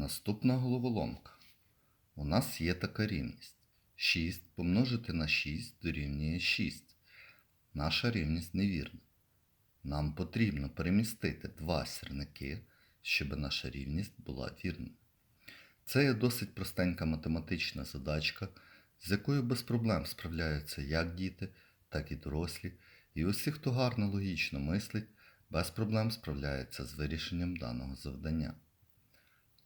Наступна головоломка. У нас є така рівність. 6 помножити на 6 дорівнює 6. Наша рівність невірна. Нам потрібно перемістити два сірники, щоб наша рівність була вірною. Це є досить простенька математична задачка, з якою без проблем справляються як діти, так і дорослі, і усі, хто гарно логічно мислить, без проблем справляються з вирішенням даного завдання.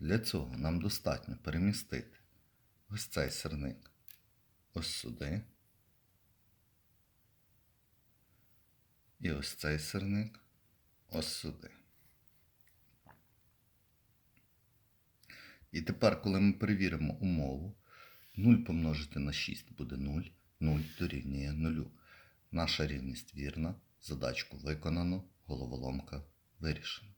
Для цього нам достатньо перемістити ось цей сирник ось сюди. І ось цей сирник ось сюди. І тепер, коли ми перевіримо умову, 0 помножити на 6 буде 0, 0 дорівнює 0. Наша рівність вірна, задачку виконано, головоломка вирішена.